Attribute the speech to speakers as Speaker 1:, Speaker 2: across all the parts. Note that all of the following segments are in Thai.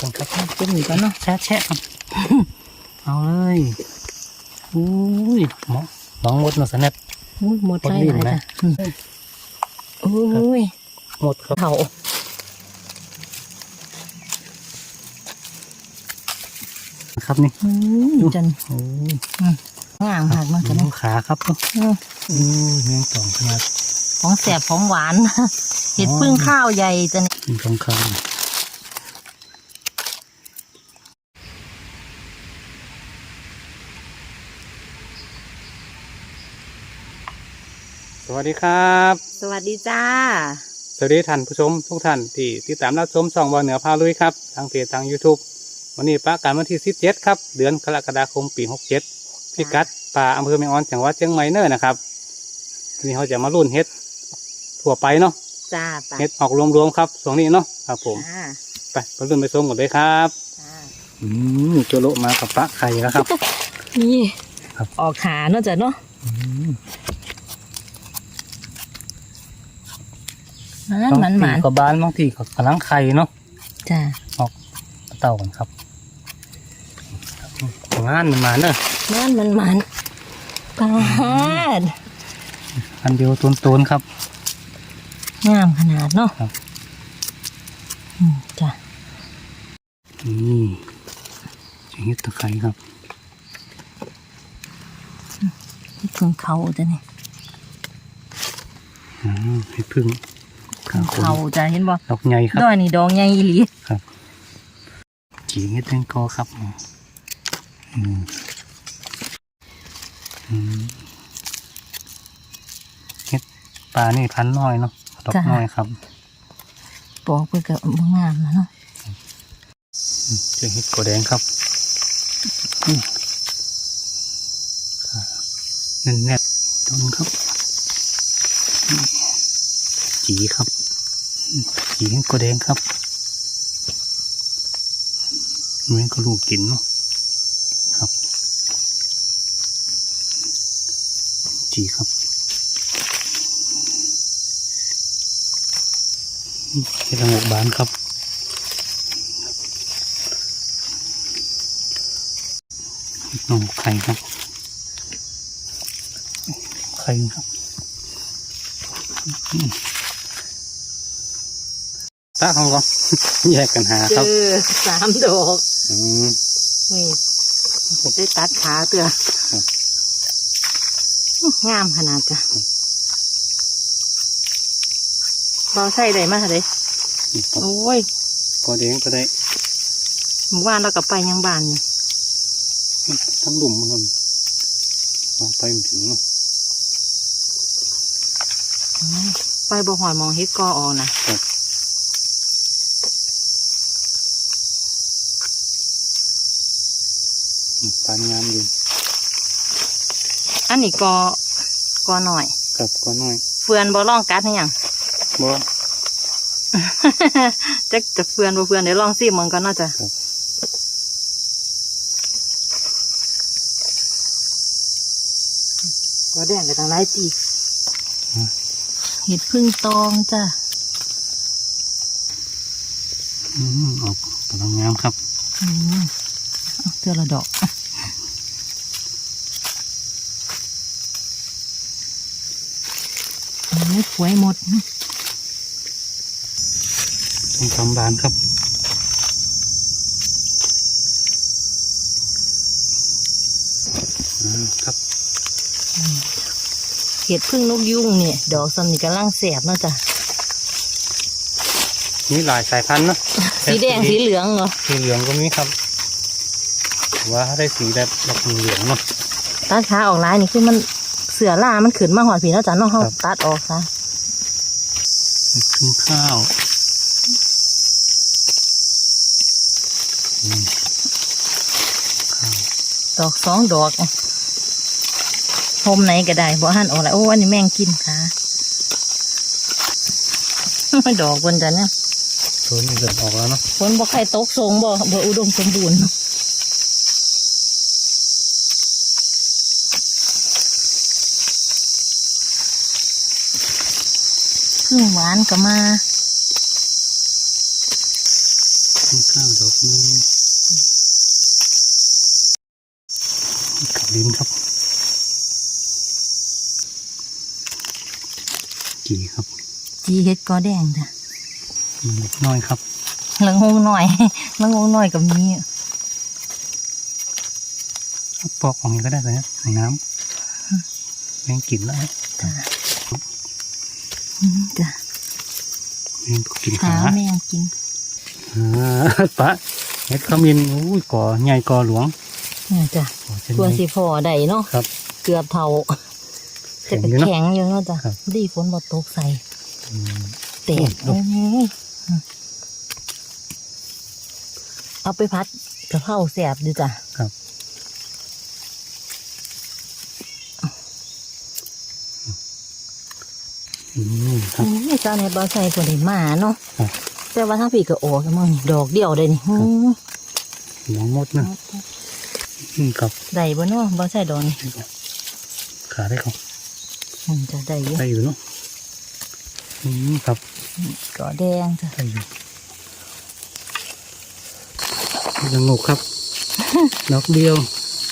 Speaker 1: กันครับ
Speaker 2: จุ่มอีกแล้วเนาะ
Speaker 1: แช่แช่ครับเอาเลยอุ้ยหมอหมองหมดเนาะสแนป
Speaker 2: อุ้ยหมดไส้
Speaker 1: หมดลิ้
Speaker 2: ห
Speaker 1: น
Speaker 2: ลาย
Speaker 1: นะ
Speaker 2: จ้ะอืมอุ้ย
Speaker 1: หมดครับ
Speaker 2: เผา
Speaker 1: ครับนี่
Speaker 2: อืมจัน
Speaker 1: โอ้ย
Speaker 2: งามหักเนาะจ้ะ
Speaker 1: น้
Speaker 2: เนาะ
Speaker 1: ขาครับเนาะ
Speaker 2: อืม
Speaker 1: อู้ยเมียงสองขนาด
Speaker 2: ของแสบของหวานเห็ดพึ่งข้าวใหญ่จ้ะเนี่ย
Speaker 1: มีสอง สวัสดีครับ
Speaker 2: สวัสดีจ้า
Speaker 1: สวัสดีท่านผู้ชมทุกท่านที่ติดตามรับชมช่องบอลเหนือพาลุยครับ ทางเพจทาง YouTube วันนี้ประกาศวันที่ 17 ครับ เดือนกรกฎาคมปี 67พิกัดป่าอำเภอแมงออนจังหวัดเชียงใหม่เนอร์นะครับวันนี้เขาจะมารุ่นเฮ็ดทั่วไปเนาะ
Speaker 2: จ้าไป
Speaker 1: เฮ็ดออกรวมๆครับช่วงนี้เนาะครับผม
Speaker 2: จ้า
Speaker 1: ไปไปรุ่นไปชมกันเลยครับ
Speaker 2: จ้า
Speaker 1: อืมตัวโลมากับปลาไข่แล้วครับ
Speaker 2: นี่
Speaker 1: ครับ
Speaker 2: ออกขาเนาะจ้ะเนาะ
Speaker 1: อืม
Speaker 2: นั่น
Speaker 1: บาง
Speaker 2: มันห
Speaker 1: ที
Speaker 2: มาน
Speaker 1: ก็บานบางทีก็กำลังไข่เนาะ
Speaker 2: จ้า
Speaker 1: เต่ากันครับครับงานมันมาเนอะ
Speaker 2: นั่นมันหมันปาด
Speaker 1: อันเดียวตูนๆครับ
Speaker 2: งามขนาดเนาะ
Speaker 1: ครับ
Speaker 2: อืมจ้ะ
Speaker 1: นี่จะเฮ็ดตะไคร้ครับ
Speaker 2: นี่พึ่งเขาจ้ะเนี่ย
Speaker 1: อ่าให้พึ่ง
Speaker 2: พึ่ง
Speaker 1: ขน
Speaker 2: เขาจ้ะเห็นบ่
Speaker 1: ดอกใหญ่ครับ
Speaker 2: ดอยนี่ดองใหญ่อีหลี
Speaker 1: จีเฮ็ดแตงกอครับอืมอืมเฮ็ดปลานี่พันน้อยเนาะดอกน้อยครับ
Speaker 2: ปอกเพื่อกับบ่งามนะเนาะ
Speaker 1: อืมจะเฮ็ดกอแดงครับอืมค่ะแน่นแน่นต้นครับนี่ จีครับอืมจีเฮ็แดงครับแม่งก็ลูกกินเนาะครับ จีครับเฮ็ดละงกบานครับน้องไข่ครับไข่ครับ ตาของก่อนแยกกันหา
Speaker 2: เจ
Speaker 1: ครับ
Speaker 2: อสามดอก
Speaker 1: อืม
Speaker 2: นี่จะได้ตัดขาเตือ
Speaker 1: ครับ
Speaker 2: งามขนาดจ้ะเราใส่ได้มากเลย
Speaker 1: นี่ครับ
Speaker 2: โอ้ย
Speaker 1: ก็แดงก็ได้
Speaker 2: หมู่บ้านเรากลับไปยังบ้านเนี่ย
Speaker 1: ทั้งหลุมมันครับวางไปไม่ถึงเนาะ
Speaker 2: ไปบ่หอยมองเฮ็ดกอออกนะ
Speaker 1: อืมปานงามอยู่
Speaker 2: อันนี้กอกอหน่อย
Speaker 1: กับก็น้อย
Speaker 2: เฟือนบ่ล่องกัดให้หยัง
Speaker 1: บ่
Speaker 2: จะจะเฟือนบ่เฟือนเดี๋ยวลองซิมึงก่อนเนาะจ้ะ
Speaker 1: ครับ
Speaker 2: ก็แดงไปทางไรตีเห็ดพึ่งตองจ้ะ
Speaker 1: อืมออกกำลังงามครับ
Speaker 2: อืมเอาเตือละดอกอะเอา ไม่ป่วยหมดนะ
Speaker 1: ต้องทำบานครับอ่าครับ
Speaker 2: เห็ดพึ่งนกยุงเนี่ย ดอกสำนีกำลังแสบเนาะจ้ะ
Speaker 1: มีหลายสายพันธุ์เนาะ
Speaker 2: สีแดงสีเหลืองเนาะ
Speaker 1: สีเหลืองก็มีครับแต่ว่าถ้าได้สีแบบแบบเหลืองเนาะ
Speaker 2: ตัดขาออกลายนี่คือมัน เสือล่ามันขึ้นมาหอดผีเนาะจ้ะเนาะเขา
Speaker 1: ครับ
Speaker 2: ตัดออกค่ะ
Speaker 1: ขึ้นข้าวอืมข้าว
Speaker 2: ดอกสองดอกโฮมไหนก็ได้บ่หันออกแล้วโอ้อันนี้แมงกินค่ะ ดอกบนจ้ะเนี่ย
Speaker 1: ตัวนี้เริ่มออกแล้วเนาะ
Speaker 2: ฝนบ่ใครตกทรงบ่บ่อุดมสมบูรณ์ พึ่งหวานก็มา
Speaker 1: ขึ้นขข้าวดอกนึงกับลิ้นครับจีครับ
Speaker 2: จีเฮ็ดกอแดงจ้ะ
Speaker 1: มันเล็กน้อยครับ
Speaker 2: ละงงหน่อยละงงหน่อยกับนี้
Speaker 1: ปอกของนี้ก็ได้เลยนะใส่น้ำแมงกินแล้ว
Speaker 2: จ้ะอืมจ้ะ
Speaker 1: แมงกิน
Speaker 2: หา
Speaker 1: ขา
Speaker 2: แมงกิน
Speaker 1: อ่าปะเห็ดขมิ้นอุ้ยก่อใหญ่ก่อหลวง
Speaker 2: เนี่ยจ้ะ
Speaker 1: ก่อเช่น
Speaker 2: ตัว
Speaker 1: นี้
Speaker 2: สีพอได้เนาะ
Speaker 1: ครับ
Speaker 2: เกือบเท่า
Speaker 1: แข็
Speaker 2: จะ
Speaker 1: ง
Speaker 2: เป็น
Speaker 1: อยู่เนาะ
Speaker 2: แข็งอยู่เนาะจ้ะ
Speaker 1: ครับ
Speaker 2: ดีฝนบ่ตกใส่
Speaker 1: อืม
Speaker 2: เตะ
Speaker 1: โอ้
Speaker 2: โอ้
Speaker 1: โห
Speaker 2: ยเอาไปพัดกระเพราแสบดีจ้ะ
Speaker 1: ครับ มครับ
Speaker 2: นี่จ้าในบ่อใส่คนเห็นมาเนาะ
Speaker 1: ครับ
Speaker 2: แต่ว่าถ้าพี่ก็ออกแล้วมึงดอกเดียวเลยนี่อืม
Speaker 1: หลวงมดนะอืมครับ
Speaker 2: ได้บ่เนาะบ่ใส่ดอกนี่
Speaker 1: ขาได้ครับ
Speaker 2: อืมจะได้อยู่
Speaker 1: ได้อยู่เนาะอืมครับ
Speaker 2: กอแดงจ้ะ
Speaker 1: ได้อยู่ยังงกครับดอกเดียว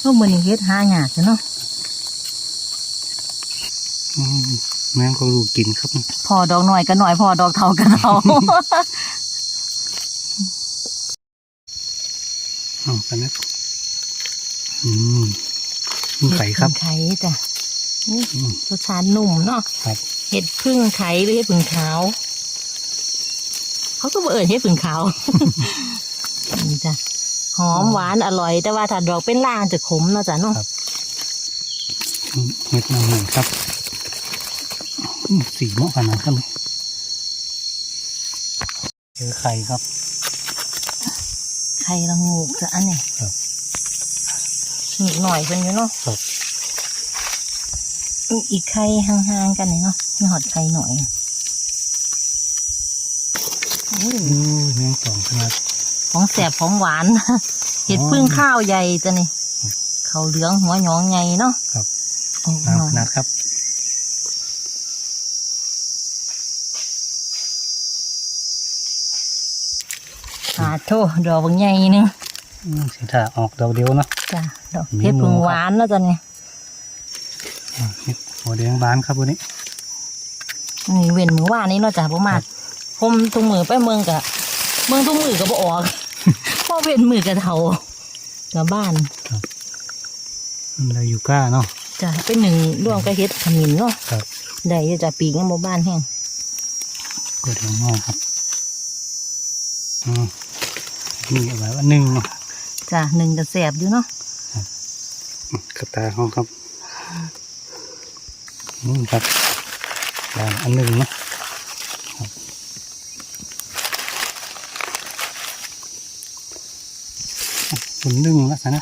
Speaker 2: เพราะมันนี่เฮ็ดหายากจ้ะเนาะ
Speaker 1: อืม แมงก็รูกินครับ
Speaker 2: พอดอกหน่อยก็หน่อยพอดอกเท่าก็เท่า
Speaker 1: เอาไปนะอืมมีไข่ครับ
Speaker 2: เห็ดพึ่งไข่จ้ะนี่
Speaker 1: อืม
Speaker 2: รสชาตินุ่มเนาะ
Speaker 1: ครับ
Speaker 2: เห็ดพึ่งไข่หรือเห็ดพึ่งขาว เขาก็บ่เอิญเห็ดพึ่งขาวนี่จ้ะหอมหวานอร่อย แต่ว่าถ้าดอกเป็นล่างจะขมเนาะจ้ะเนาะ
Speaker 1: อืมเห็ดนางหนึ่งครับอืม สีเหมาะกันนะครับเจอไข่ครับ
Speaker 2: ไข่ละงูกจ้ะอันนี้
Speaker 1: ครับ
Speaker 2: นิดหน่อยเป็นอยู่เนาะ
Speaker 1: ครับ
Speaker 2: อีกไข่ห่างๆกันนี่เนาะมีหอดไข่หน่อยอู้
Speaker 1: อืมแมงสองขนาด
Speaker 2: ของแสบของหวานเห็ดพึ่งข้าวใหญ่จ้ะนี่เขาวเหลืองหัวหยองใหญ่เนาะ
Speaker 1: ครับ
Speaker 2: โอ้
Speaker 1: น้ำ
Speaker 2: น้อ
Speaker 1: ข
Speaker 2: ย
Speaker 1: นาดครับา
Speaker 2: โทดอกบางใหญ่หนึง
Speaker 1: อืมเสียถ้าออกดอกเดียวเนาะ
Speaker 2: จ้ะดอก
Speaker 1: มี
Speaker 2: เห็ดพึ่ง
Speaker 1: หมูครับ
Speaker 2: หวานเนาะจ้ะนี่
Speaker 1: อ่าเห็ดหัวแดงบานครับวันนี้
Speaker 2: นี่เว้นมือว่านนี้เนาะจ้ะประมาณผมทุกมือไปเมืองกะเมืองทุกมือก็บ่ออกเพราะเว้นมือกะเท่ากับบ้าน
Speaker 1: เราอยู่ก้าเนาะ
Speaker 2: จ้ะเป็นหนึ่งร่วมกับเฮ็ดขมิ้นเนาะ
Speaker 1: ครับ
Speaker 2: ได้อยู่จ้ะปีกยังบ่บ้านแห้ง
Speaker 1: ก็เดี๋ยวงอครับอืม นี่เอาไว้ว่าหนึ่งเนาะ
Speaker 2: จ้ะหนึ่งก็แสบอยู่เนาะ
Speaker 1: อืมกระตาห้องครับอืมครับดานอันหนึ่งเนาะครับอะคุณหนึ่งลักษณะ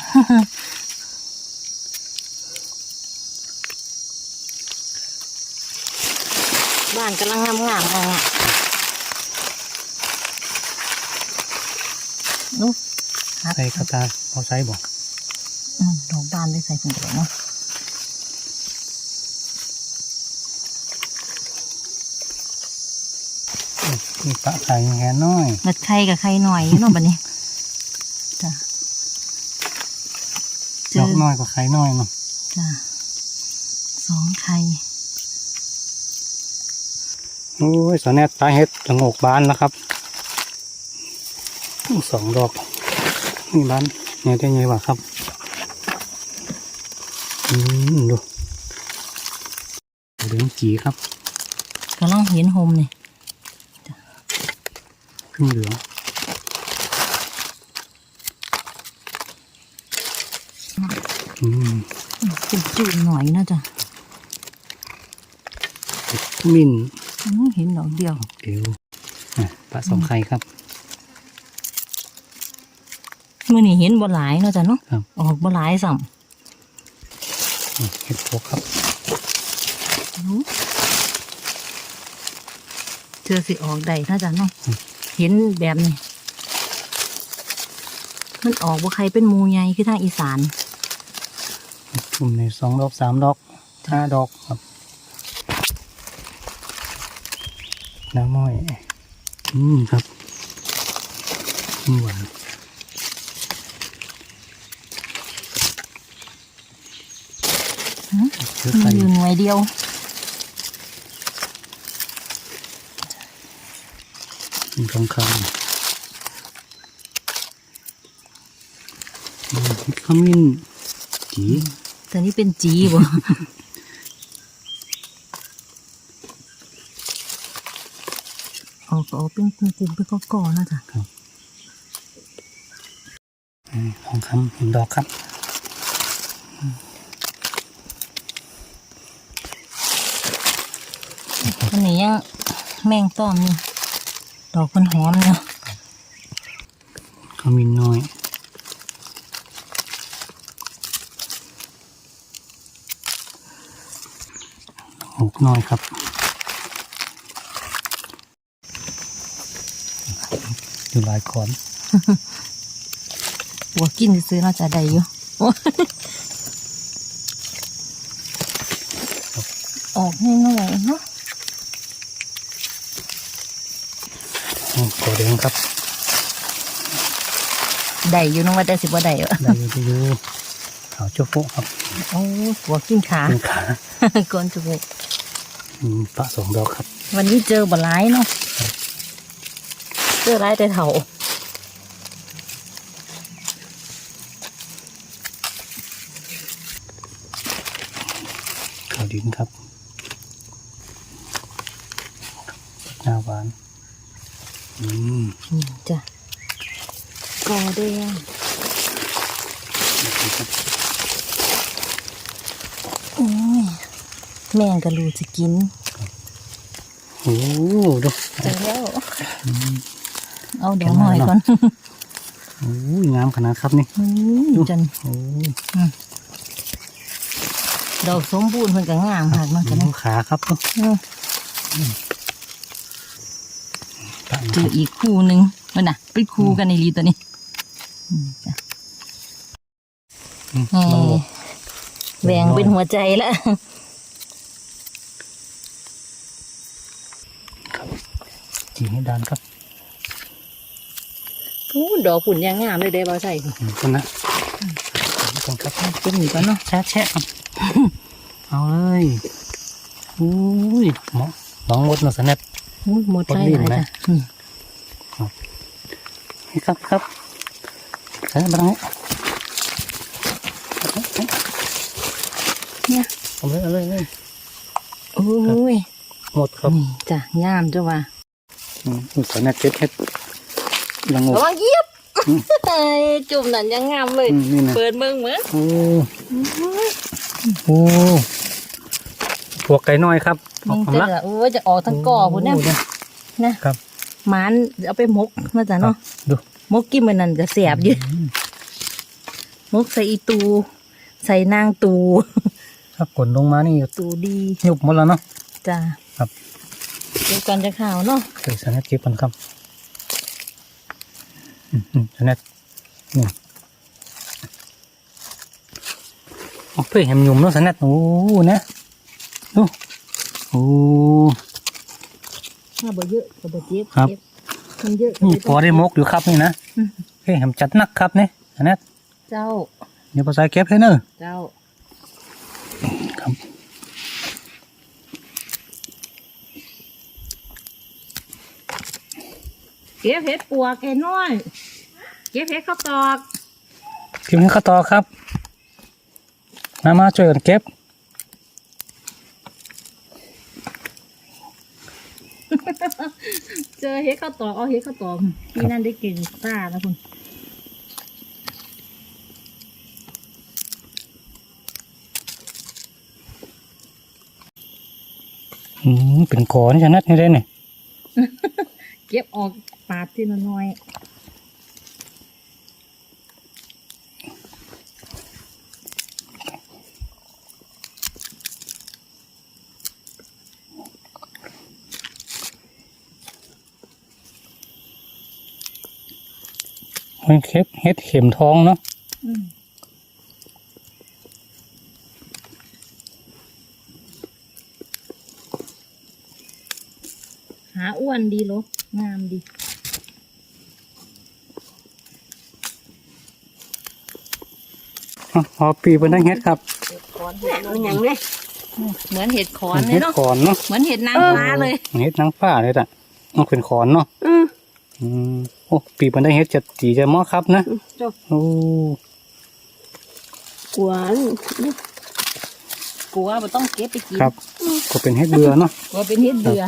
Speaker 2: บ้านกำลังงามงามๆอะ นู้
Speaker 1: ใส่กระตาเอาใส่บอก
Speaker 2: อืมดอกบานได้ใส่ถุงกระเนาะ
Speaker 1: นี่ปะไข่แง่น้อย
Speaker 2: เม็ดไข่กับไข่หน่อยอยู่เนาะบัดนี้จ้ะเจ
Speaker 1: ด
Speaker 2: อ
Speaker 1: อกน้อยกว่าไข่น้อยเนาะ
Speaker 2: จ้ะสองไข่
Speaker 1: โอ้ยสอนแนตปลาเห็ดจะงกบานแล้วครับอู้ สองดอก นี่บานเนี่ยได้ไงวะครับ อืมดูเหลืองจีครับ
Speaker 2: กำลังเห็นโฮมนี่
Speaker 1: ขึ้นเหลืองอืม
Speaker 2: จุดจุดหน่อยเนาะจ้ะ
Speaker 1: มิน
Speaker 2: อืมเห็นดอกเดียว
Speaker 1: เดี๋ยวอะปลาสองไข่ครับ
Speaker 2: มื่อนี้เห็นบ่หลายเนาะจ้ะเนาะ
Speaker 1: ครับ
Speaker 2: ออกบ่หลายสัม
Speaker 1: อืมเห็ดพวกครับ
Speaker 2: เจอสิออกได้เนาะจ้ะเนาะเห็นแบบนี้มันออกบ่ใครเป็นหมูใหญ่คือทางอีสาน
Speaker 1: กลุ่มในสองดอกสามดอกห้าดอกครับน้ำม้อย อืมครับอืมหวาน เชื้อ
Speaker 2: มี
Speaker 1: ไข่
Speaker 2: อยู่หน่วยเดียว
Speaker 1: มีทองคำอืมขมิ้นจี
Speaker 2: แต่นี่เป็นจีบ่ออกออกเป็นกลุ่มๆเป็นก้อนๆนะจ๊ะ
Speaker 1: อืมทองคำเห็นดอกครับ
Speaker 2: อันนี้ยังแมงต้อมนี่ดอกมันหอมเนาะ
Speaker 1: ขมิ้นน้อยหกน้อยครับอยู่หลายขอน
Speaker 2: หัวกินซื้อๆเนาะจะได้อยู่ออกให้หน่อยเนาะ
Speaker 1: อืมกอ แดงครับ
Speaker 2: ได้อยู่น้องว่าแต่สิบ่ได้เหรอ
Speaker 1: ได้อยู่ได้อยู่ขาวเจ้าโฟครับ
Speaker 2: โอ้หัวกินขา
Speaker 1: เป็นขา
Speaker 2: ก่อนจุก
Speaker 1: อืมปะสองดอกครับ
Speaker 2: วันนี้เจอบ่ร้ายเนาะเจอร้ายแต่เถ่า
Speaker 1: ขาวดินครับหน้าหวาน อืม
Speaker 2: นี่จ้ะกอแดงโอ้ย แม่งก็รู้จะกิน
Speaker 1: โอ้ดู
Speaker 2: เจอแล้วเอาดอกหน่อยก่อน
Speaker 1: โอ้ยงามขนาดครับนี่
Speaker 2: อืมจน
Speaker 1: โอ้ย
Speaker 2: ดอกสมบูรณ์เพิ่นก็งามมากเนาะจ้ะเนาะ
Speaker 1: ขาครับเนาะ
Speaker 2: อืม
Speaker 1: ปะนะ
Speaker 2: เจ
Speaker 1: ค
Speaker 2: อ
Speaker 1: รับ
Speaker 2: อีกคู่หนึ่งมันน่ะเป็นคู่กันในรีตัวนี้อืมจ้ะ
Speaker 1: อืม
Speaker 2: เอ่
Speaker 1: ลอง
Speaker 2: อ
Speaker 1: ดู
Speaker 2: แหวงเป็นหัวใจแล้ว
Speaker 1: ครับ จีให้ดานครับ
Speaker 2: อู้ดอกฝุ่นยังงามเลยเด้บ่ใส่
Speaker 1: อืมคนนะคนครับ
Speaker 2: เป็นหนีก่อนเนาะ
Speaker 1: แช่แช่ครับเอาเลยอุ้ยหมอลองหมดหน่อยสแนป
Speaker 2: อู้หมดใจ
Speaker 1: คนลิ้น
Speaker 2: หลาย
Speaker 1: ไหม
Speaker 2: จ้ะอืม
Speaker 1: นี่ครับครับใส่บ้าง
Speaker 2: เนี่ย
Speaker 1: เอาเลยเอาเลยเอาเลย
Speaker 2: โอ้ย
Speaker 1: หมดครับ
Speaker 2: นี่จ้ะงามจ้ะว่า
Speaker 1: อืมสแนปเจ็ดเฮ็ดละงก
Speaker 2: ระวังเหยียบ
Speaker 1: อืม
Speaker 2: เอ้ยจุ่มนั่นยังงามเลย
Speaker 1: อืมนี่นะ
Speaker 2: เปิดเมืองเหมือน
Speaker 1: โอ้โอ้พวกไก่น้อยครับออก
Speaker 2: นี่
Speaker 1: ความ
Speaker 2: จะ
Speaker 1: รัก
Speaker 2: โอ้ยจะออกทั้งก่อพุ่นเนี่ย
Speaker 1: โอ้
Speaker 2: นะครับ หมานเอาไปหมกนะจ๊ะเนาะ
Speaker 1: ดู
Speaker 2: มกกินมันนั่นก็เสียบอยู่มกใส่อีตู ใส่นางตู
Speaker 1: ถ้ากดลงมานี่
Speaker 2: ตูดี
Speaker 1: ยุบหมดแล้วเนาะ
Speaker 2: จ้ะ
Speaker 1: ครับ
Speaker 2: เดี๋ยวก่อนจะข่าวเนาะ
Speaker 1: ใส่สแนปเจ็บกันครับอืมอืมสแนปนี่เอาเพื่อแหมยุ่มเนาะสแนปโอ้นะดูโอ้
Speaker 2: ถ้าบ่เยอะก็บ่เจ็บ
Speaker 1: ครับ
Speaker 2: เจ็บมันเยอะก็
Speaker 1: นี่
Speaker 2: เลย
Speaker 1: พอได้มกอยู่ครับนี่นะ
Speaker 2: อืม
Speaker 1: เฮ้ยแหมจัดหนักครับเนี่ยสแนป
Speaker 2: เจ้า
Speaker 1: เดี๋ยวภาษาเก็บให้เนอะ
Speaker 2: เจ้า
Speaker 1: ครับ
Speaker 2: เก็บเห็ดปวกแก่น้อยเก็บเห็ดข้าวตอก
Speaker 1: เก็บให้เขาต่อครับ มามาช่วยกันเก็บ
Speaker 2: เจอเห็ดข้าวตอกเอาเห็ดข้าวตอกพี่นั่นได้กินซ่าแล้วคุณ
Speaker 1: อืมเป็นกอนี่ชนะนี่ได้เนี่ย
Speaker 2: เก็บออก ปาดทีละน้อย
Speaker 1: มันเค็บเฮ็ดเข็มทองเนาะ
Speaker 2: อืมหาอ้วนดีเหรองามดี
Speaker 1: อ่อปีเป็นได้เฮ็ดครับ
Speaker 2: ก้อนเห็ดเอาอย่างเลยเหมือนเห็ดขอนเล
Speaker 1: เห็
Speaker 2: ย
Speaker 1: ด
Speaker 2: เนาะ
Speaker 1: ขอนเนาะ
Speaker 2: เหมือนเห็ดนางฟ้าเลย
Speaker 1: เห็ดนางฟ้าเลยอะมันเป็นขอนเนาะ
Speaker 3: อืม
Speaker 1: อืมโอ้ปีมันได้เห็ดจะจีจะเหมาะครับนะ
Speaker 3: จ้า
Speaker 1: โอ้
Speaker 3: หวาน
Speaker 2: กลัวมันต้องเก็บไปกิน
Speaker 1: ครับ ก็เป็นเห็ดเบื่อเนาะ
Speaker 2: กลัวเป็นเห็ดเบื่อ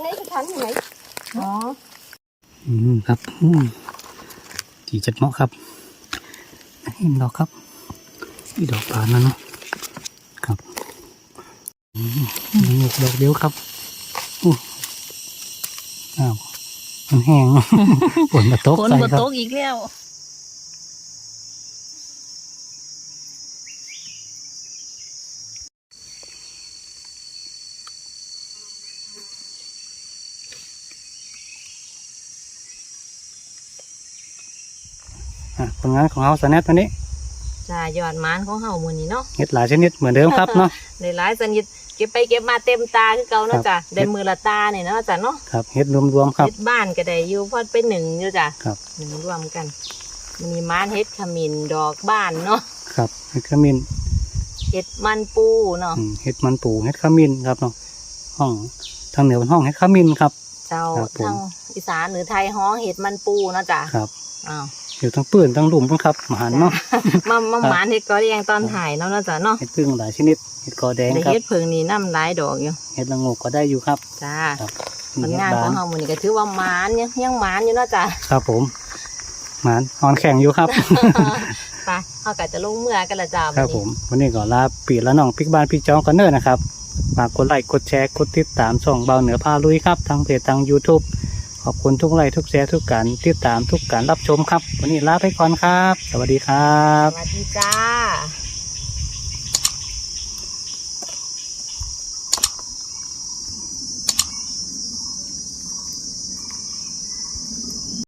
Speaker 3: ไหนจะทันไหนอ๋อ
Speaker 1: อืมครับอืมจีจะเหมาะครับ อันนี้ดอกครับดอกบานแล้วเนาะครับอืมนี่ดอกเดียวครับอู้อ้าวมันแห้งฝนมาตก
Speaker 2: ฝน
Speaker 1: ใส่ครับ
Speaker 2: โต๊ะอีกแล้ว
Speaker 1: ลงานของเราสแนปตัวนี้
Speaker 2: จ้ายอดหมานของเฮามื้อนี้เนาะ
Speaker 1: เห็ดหลายชนิดเหมือนเดิมครับเนาะ
Speaker 2: ได้หลายชนิดเก็บไปเก็บมาเต็มตาคือเก่าเนาะ
Speaker 1: ครับ
Speaker 2: จ้ะได้มือละตาเนี่ยเนาะจ้ะเนาะ
Speaker 1: ครับเห็ดรวมๆครับ
Speaker 2: เฮ็ดบ้านก็ได้อยู่พอไปหนึ่งอยู่จ้ะ
Speaker 1: ครับ
Speaker 2: หนึ่งรวมกันมันมีม้านเฮ็ดขมิ้นดอกบ้านเนาะ
Speaker 1: ครับเห็ดขมิ้น
Speaker 2: เฮ็ดมันปูเนาะ
Speaker 1: อืมเห็ดมันปูเห็ดขมิ้นครับเนาะห้องทางเหนือเป็นห้องเห็ดขมิ้นครับ
Speaker 2: เจ้า
Speaker 1: ครับผม
Speaker 2: ทางอีสานหรือไทยฮ้องเฮ็ดมันปูเนาะจ้ะ
Speaker 1: ครับ
Speaker 2: อ้าว
Speaker 1: อยู่ทั้งปืนทั้งหลุมทั้งครับหมาหันเนาะ
Speaker 2: มามา
Speaker 1: ครับ
Speaker 2: หมานเฮ็ดก็เรียงตอนถ่ายเนาะเนาะจ้ะเนาะ
Speaker 1: เห็ดพึ่งหลายชนิดเห็ดกอแดง
Speaker 2: ได้
Speaker 1: ครับ
Speaker 2: เฮ็ดเพิงนี่น้ำหลายดอกอยู่
Speaker 1: เห็ดละโงกก็ได้อยู่ครับ
Speaker 2: จ้า
Speaker 1: ครับ
Speaker 2: ผล
Speaker 1: เห็ด
Speaker 2: งาน
Speaker 1: บา
Speaker 2: ของ
Speaker 1: น
Speaker 2: เฮามื้อนี้ก็ถือว่าหมานยังยังหมานอยู่เนาะจ้ะ
Speaker 1: ครับผมหมานหอนแข็งอยู่ครับ
Speaker 2: ไปเฮาก็จะลงเมื่อกันละจ้า
Speaker 1: ครับ
Speaker 2: วัน
Speaker 1: ผ
Speaker 2: นี้
Speaker 1: มวันนี้ก็ลาปีละน้องพิกบ้านพี่จองกันเนอร์นะครับฝากกดไลค์กดแชร์กดติดตามช่องเบาเหนือพาลุยครับทางเพจทาง YouTube ข อบคุณทุกไลค์ทุกแชร์ทุกการติดตามทุกการรับชมครับ วันนี้ลาไปก่อนครับ สวัสดีครับ
Speaker 2: สวัสดีจ้า